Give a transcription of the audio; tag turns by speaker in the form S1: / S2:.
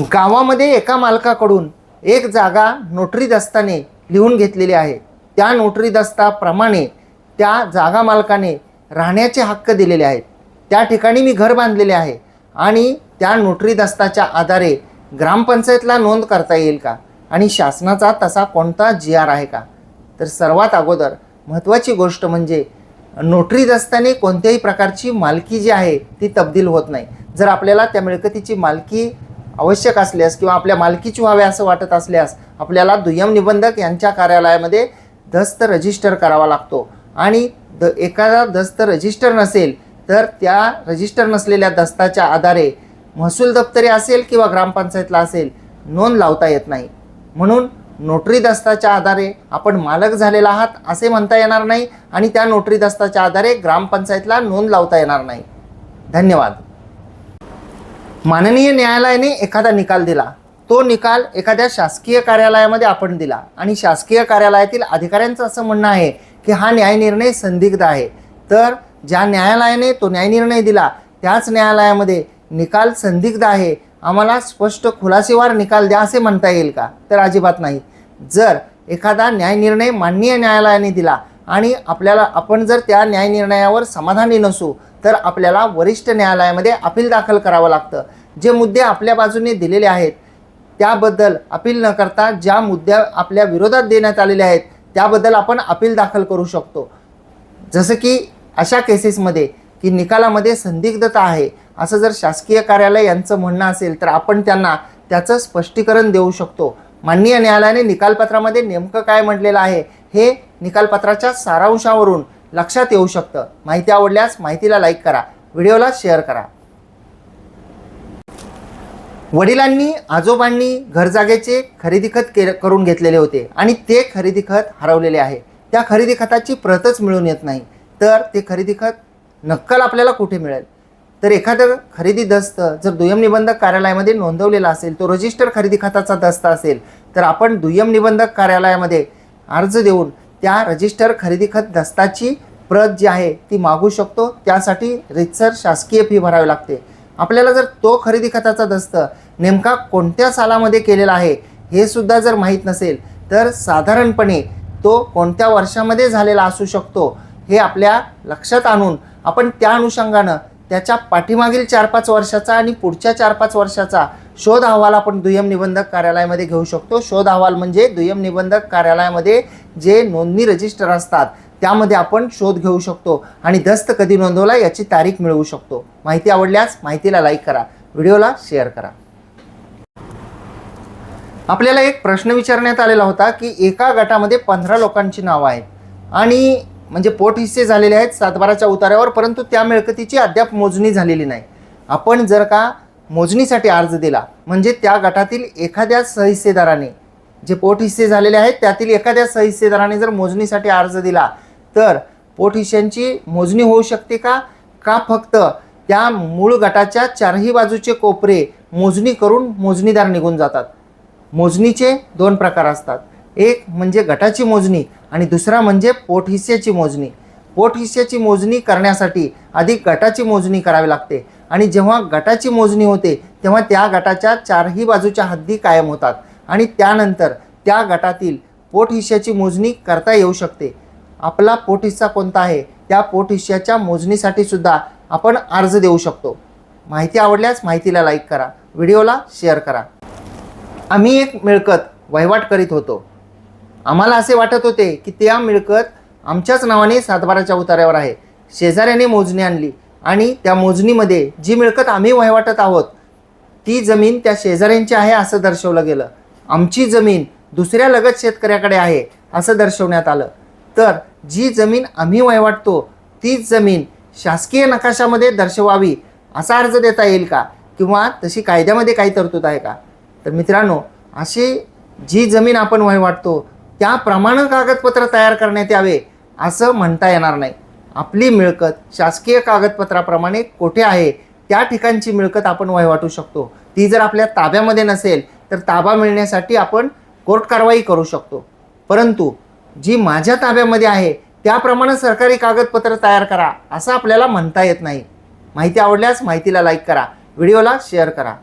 S1: गावामध्ये एका मालकाकडून एक जागा नोटरी दस्ताने लिहून घेतलेली आहे. त्या नोटरी दस्ताप्रमाणे त्या जागा मालकाने राहण्याचे हक्क दिलेले आहेत. त्या ठिकाणी मी घर बांधलेले आहे. आणि त्या नोटरी दस्ताच्या आधारे ग्रामपंचायतला नोंद करता येईल का? आणि शासनाचा तसा कोणता जी आर आहे का? तर सर्वात अगोदर महत्त्वाची गोष्ट म्हणजे नोटरी दस्ताने कोणत्याही प्रकारची मालकी जी आहे ती तब्दील होत नाही. जर आपल्याला त्या मिळकतीची मालकी आवश्यक असल्यास किंवा आपल्या मालकीची व्हावे असं वाटत असल्यास आपल्याला दुय्यम निबंधक यांच्या कार्यालयामध्ये दस्त रजिस्टर करावा लागतो. आणि द एखादा दस्त रजिस्टर नसेल तर त्या रजिस्टर नसलेल्या दस्ताच्या आधारे महसूल दप्तरी असेल किंवा ग्रामपंचायतला असेल नोंद लावता येत नाही. म्हणून नोटरी दस्ताच्या आधारे आपण मालक झालेला आहात असे म्हणता येणार नाही आणि त्या नोटरी दस्ताच्या आधारे ग्रामपंचायतला नोंद लावता येणार नाही. धन्यवाद. माननीय न्यायालयाने एखादा निकाल दिला तो निकाल एखाद्या शासकीय कार्यालयामध्ये आपण दिला. आणि शासकीय कार्यालयातील अधिकाऱ्यांचं असं म्हणणं आहे की हा न्यायनिर्णय संदिग्ध आहे. तर ज्या न्यायालयाने तो न्यायनिर्णय दिला त्याच न्यायालयामध्ये निकाल संदिग्ध आहे. आम्हाला स्पष्ट खुलासेवार निकाल द्या असे म्हणता येईल का? तर अजिबात नाही. जर एखादा न्यायनिर्णय माननीय न्यायालयाने दिला आणि आपल्याला आपण जर त्या न्यायनिर्णयावर समाधानी नसू तर आपल्याला वरिष्ठ न्यायालयामध्ये अपील दाखल करावं लागतं. जे मुद्दे आपल्या बाजूने दिलेले आहेत त्याबद्दल अपील न करता ज्या मुद्द्या आपल्या विरोधात देण्यात आलेल्या आहेत त्याबद्दल आपण अपील दाखल करू शकतो. जसं की अशा केसेसमध्ये की निकालामध्ये संदिग्धता आहे असं जर शासकीय कार्यालय यांचं म्हणणं असेल तर आपण त्यांना त्याचं स्पष्टीकरण देऊ शकतो. माननीय न्यायालयाने निकालपत्रामध्ये नेमकं काय म्हटलेलं आहे हे निकालपत्राच्या सारांशावरून लक्षात येऊ शकतं. माहिती आवडल्यास माहितीला लाईक करा. व्हिडिओला शेअर करा. वडिलांनी आजोबांनी घरजागेचे खरेदी खत के करून घेतलेले होते आणि ते खरेदी खत हरवलेले आहे. त्या खरेदी खताची प्रतच मिळून येत नाही. तर ते खरेदी खत नक्कल आपल्याला कुठे मिळेल? तर एखादं खरेदी दस्त जर दुय्यम निबंधक कार्यालयामध्ये नोंदवलेला असेल तो रजिस्टर खरेदी खताचा दस्त असेल तर आपण दुय्यम निबंधक कार्यालयामध्ये अर्ज देऊन त्या रजिस्टर खरेदी खत दस्ताची प्रत जी आहे ती मागू शकतो. त्यासाठी रितसर शासकीय फी भरावी लागते. आपल्याला जर तो खरेदी खताचा दस्त नेमका कोणत्या सालामध्ये केलेला आहे हे सुद्धा जर माहीत नसेल तर साधारणपणे तो कोणत्या वर्षामध्ये झालेला असू शकतो हे आपल्या लक्षात आणून आपण त्या अनुषंगानं त्याच्या पाठीमागील चार पाच वर्षाचा आणि पुढच्या चार पाच वर्षाचा शोध अहवाल आपण दुय्यम निबंधक कार्यालयामध्ये घेऊ शकतो. शोध अहवाल म्हणजे दुय्यम निबंधक कार्यालयामध्ये जे नोंदणी रजिस्टर असतात त्यामध्ये आपण शोध घेऊ शकतो आणि दस्त कधी नोंदवला याची तारीख मिळवू शकतो. माहिती आवडल्यास माहितीला लाईक करा. व्हिडिओला शेअर करा. आपल्याला एक प्रश्न विचारण्यात आलेला होता की एका गटामध्ये पंधरा लोकांची नावं आहेत आणि म्हणजे पोट हिस्से झालेले आहेत सातबाराच्या उतार्यावर परंतु त्या मिळकतीची अद्याप मोजणी झालेली नाही. आपण जर का मोजणीसाठी अर्ज दिला म्हणजे त्या गटातील एखाद्या सहिस्सेदाराने जे पोट हिस्से झालेले आहेत त्यातील एखाद्या सहिस्सेदाराने जर मोजणीसाठी अर्ज दिला तर पोट मोजणी होऊ शकते का? का फक्त त्या मूळ गटाच्या चारही बाजूचे कोपरे मोजणी करून मोजणीदार निघून जातात? मोजणीचे दोन प्रकार असतात. एक म्हणजे गटाची मोजणी आणि दुसरा म्हणजे पोट हिस्स्याची मोजणी. पोटहिस्स्याची मोजणी करण्यासाठी आधी गटाची मोजणी करावी लागते आणि जेव्हा गटाची मोजणी होते तेव्हा त्या गटाच्या चारही बाजूच्या हद्दी कायम होतात. आणि त्यानंतर त्या गटातील पोट मोजणी करता येऊ शकते. आपला पोट हिस्सा कोणता आहे? त्या पोटहिश्याच्या मोजणीसाठी सुद्धा आपण अर्ज देऊ शकतो. माहिती आवडल्यास माहितीला लाईक करा. व्हिडिओला शेअर करा. आम्ही एक मिळकत वहिवाट करीत होतो. आम्हाला असे वाटत होते की त्या मिळकत आमच्याच नावाने सातबाराच्या उतार्यावर आहे. शेजाऱ्याने मोजणी आणली आणि त्या मोजणीमध्ये जी मिळकत आम्ही वहिवाटत आहोत ती जमीन त्या शेजाऱ्यांची आहे असं दर्शवलं गेलं. आमची जमीन दुसऱ्या लगत शेतकऱ्याकडे आहे असं दर्शवण्यात आलं. तर जी जमीन आम्ही वहिवाटतो तीच जमीन शासकीय नकाशामध्ये दर्शवावी असा अर्ज देता येईल का? किंवा तशी कायद्यामध्ये काही तरतूद आहे का? तर मित्रांनो अशी जी जमीन आपण वहिवाटतो त्याप्रमाणे कागदपत्र तयार करण्यात यावे असं म्हणता येणार नाही. आपली मिळकत शासकीय कागदपत्राप्रमाणे कोठे आहे त्या ठिकाणची मिळकत आपण वहिवाटू शकतो. ती जर आपल्या ताब्यामध्ये नसेल तर ताबा मिळण्यासाठी आपण कोर्ट कारवाई करू शकतो. परंतु जी माझ्या ताब्यामध्ये आहे त्याप्रमाणे सरकारी कागदपत्र तयार करा असं आपल्याला म्हणता येत नाही. माहिती आवडल्यास माहितीला लाईक करा. व्हिडिओला शेअर करा.